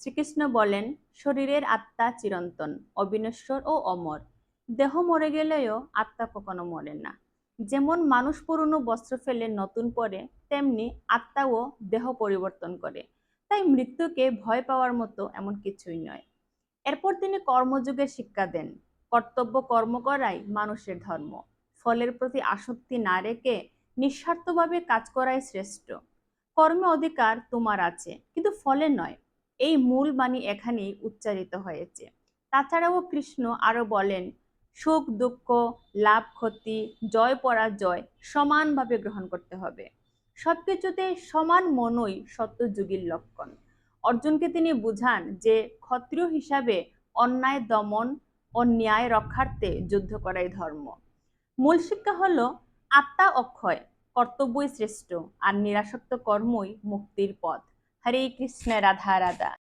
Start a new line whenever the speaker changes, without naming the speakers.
শ্রীকৃষ্ণ বলেন, শরীরের আত্মা চিরন্তন, অবিনশ্বর ও অমর। দেহ মরে গেলেও আত্মা কখনো মরে না। যেমন মানুষ পুরনো বস্ত্র ফেলে নতুন পরে, তেমনি আত্মাও দেহ পরিবর্তন করে। তাই মৃত্যুকে ভয় পাওয়ার মতো এমন কিছুই নয়। এরপর তিনি কর্মযুগের শিক্ষা দেন, কর্তব্য কর্ম করাই মানুষের ধর্ম। ফলের প্রতি আসক্তি না রেখে নিঃস্বার্থভাবে কাজ করাই শ্রেষ্ঠ। কর্মে অধিকার তোমার আছে, কিন্তু ফলে নয়। এই মূল বাণী এখানেই উচ্চারিত হয়েছে। তাছাড়াও কৃষ্ণ আরও বলেন, সুখ, দুঃখ, লাভ, ক্ষতি, জয়, পরাজয় সমানভাবে গ্রহণ করতে হবে। সবকিছুতে সমান মনই সত্যযুগীর লক্ষণ। অর্জুনকে তিনি বুঝান যে ক্ষত্রিয় হিসাবে অন্যায়, দমন ও ন্যায় রক্ষার্থে যুদ্ধ করাই ধর্ম। মূল শিক্ষা হল, আত্মা অক্ষয়, কর্তব্যই শ্রেষ্ঠ, আর নিরাসক্ত কর্মই মুক্তির পথ। হরে কৃষ্ণ, রাধা রাধা।